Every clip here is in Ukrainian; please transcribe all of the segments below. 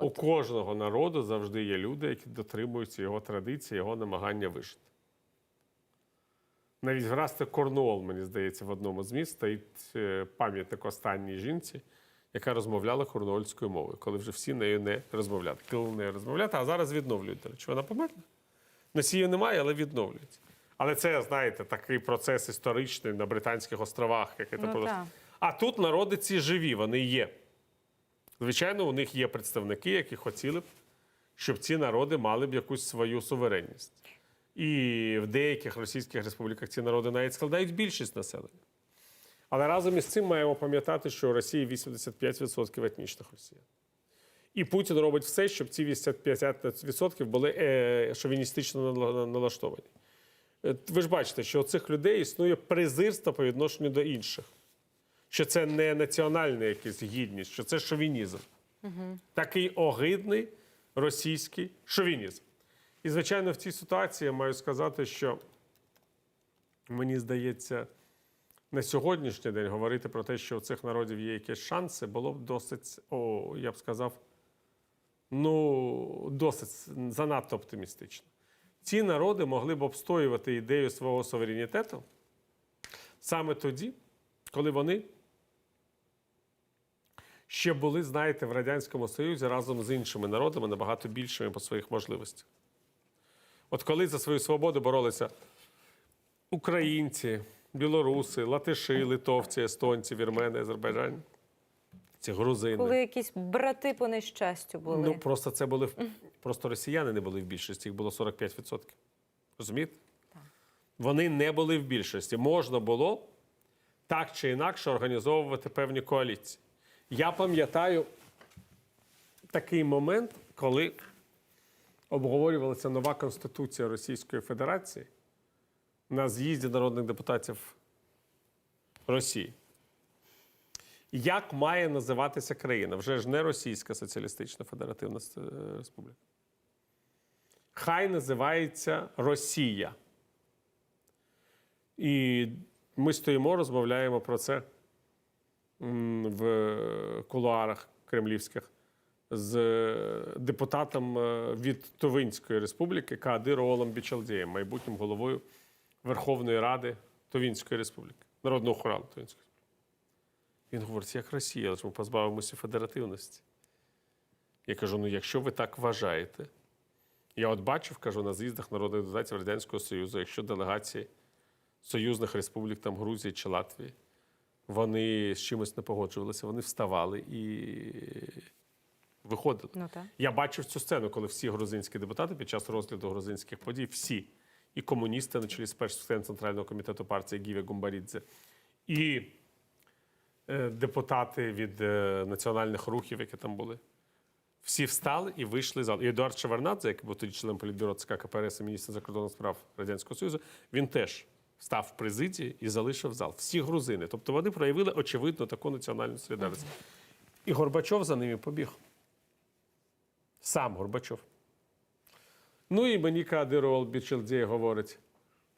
У кожного народу завжди є люди, які дотримуються його традиції, його намагання вижити. Навіть врасти Корнуол, мені здається, в одному з міст стоїть е, пам'ятник останній жінці, яка розмовляла корнуольською мовою, коли вже всі нею не розмовляли. Коли нею розмовляти, а зараз відновлюють. Речі, вона померла. Носіїв немає, але відновлюється. Але це, знаєте, такий процес історичний на Британських островах. Як це Ну, просто. А тут народи ці живі, вони є. Звичайно, у них є представники, які хотіли б, щоб ці народи мали б якусь свою суверенність. І в деяких російських республіках ці народи навіть складають більшість населення. Але разом із цим маємо пам'ятати, що у Росії 85% етнічних росіян. І Путін робить все, щоб ці 85% були е, шовіністично нала- налаштовані. Е, Ви ж бачите, що у цих людей існує презирство по відношенню до інших. Що це не національна якась гідність, що це шовінізм. Такий огидний російський шовінізм. І, звичайно, в цій ситуації я маю сказати, що мені здається, на сьогоднішній день говорити про те, що у цих народів є якісь шанси, було б досить, о, я б сказав, ну, досить занадто оптимістично. Ці народи могли б обстоювати ідею свого суверенітету саме тоді, коли вони ще були, знаєте, в Радянському Союзі разом з іншими народами набагато більшими по своїх можливостях. От коли за свою свободу боролися українці, білоруси, латиші, литовці, естонці, вірмени, азербайджані, ці грузини. Коли якісь брати по нещастю були. Ну просто це були просто росіяни не були в більшості, їх було 45%. Розумієте? Вони не були в більшості. Можна було так чи інакше організовувати певні коаліції. Я пам'ятаю такий момент, коли обговорювалася нова конституція Російської Федерації на з'їзді народних депутатів Росії. Як має називатися країна? Вже ж не Російська Соціалістична Федеративна е, Республіка. Хай називається Росія. І ми стоїмо, розмовляємо про це в кулуарах кремлівських з депутатом е, від Тувинської республіки Каадиром Бічалдієм, майбутнім головою Верховної Ради Тувінської республіки, народного хоралу Тувінської. Він говорить, як Росія, але ми позбавимося федеративності. Я кажу: ну якщо ви так вважаєте, я от бачив, кажу, на з'їздах народних депутатів Радянського Союзу, якщо делегації союзних республік, там Грузії чи Латвії, вони з чимось не погоджувалися, вони вставали і виходили. Ну, так. Я бачив цю сцену, коли всі грузинські депутати під час розгляду грузинських подій, всі, і комуністи, на чолі з першим членом Центрального комітету партії Гіве Гумбарідзе, і е, депутати від е, національних рухів, які там були. Всі встали і вийшли з залу. І Едуард Шеварнадзе, який був тоді членом політбюро ЦК КПРС і міністр закордонних справ Радянського Союзу, він теж став в президії і залишив зал. Всі грузини. Тобто вони проявили очевидно таку національну солідарність. І Горбачов за ними побіг. Сам Горбачов. Ну і мені Кадиров Бічелдєй говорить: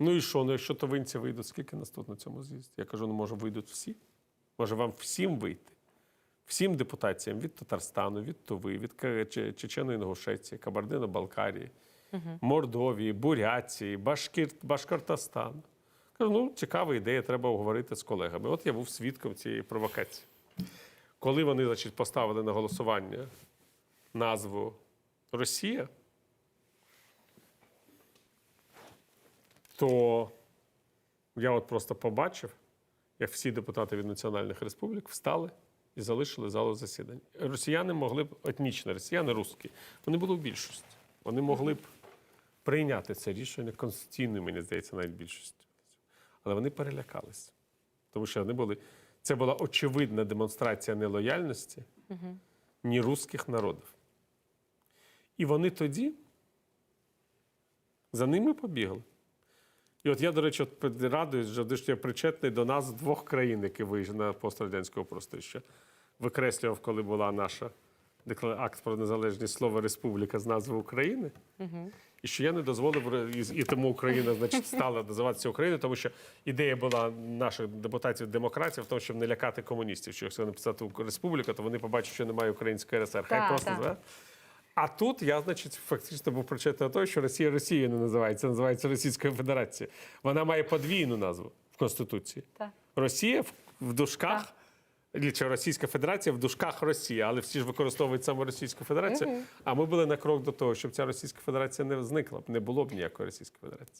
ну і що, ну якщо товинці вийдуть, скільки нас тут на цьому з'їзді? Я кажу, ну може вийдуть всі? Може вам всім вийти? Всім депутаціям від Татарстану, від Туви, від Ка- Че- Чечено-Інгушеції, Кабардино-Балкарії, Мордовії, Буряції, Башкір... Башкортостану. Ну цікава ідея, треба обговорити з колегами. От я був свідком цієї провокації. Коли вони значить, поставили на голосування назву Росія, то я от просто побачив, як всі депутати від національних республік встали і залишили залу засідань. Росіяни могли б, етнічні росіяни, русські, вони були в більшості. Вони могли б прийняти це рішення конституційною, мені здається, навіть більшістю. Але вони перелякалися. Тому що вони були. Це була очевидна демонстрація нелояльності ні русських народів. І вони тоді за ними побігли. І от я, до речі, от радуюсь, що я причетний до нас двох країн, які вийшли на пострадянського простору. Ще викреслював, коли була наша акт про незалежність слова Республіка з назви України. І що я не дозволив і, тому Україна, значить, стала називатися Україною, тому що ідея була наших депутатів демократів в тому, щоб не лякати комуністів. Що якщо написати «Республіка, то вони побачать, що немає української РСР. Хай Так, просто так. А тут я, значить, фактично був прочитав того, що Росія Росією не називається, називається Російською Федерацією. Вона має подвійну назву в Конституції. Так. Росія в, в дужках, чи Російська Федерація в дужках Росія, але всі ж використовують саме Російську Федерацію. А ми були на крок до того, щоб ця Російська Федерація не зникла б, не було б ніякої Російської Федерації.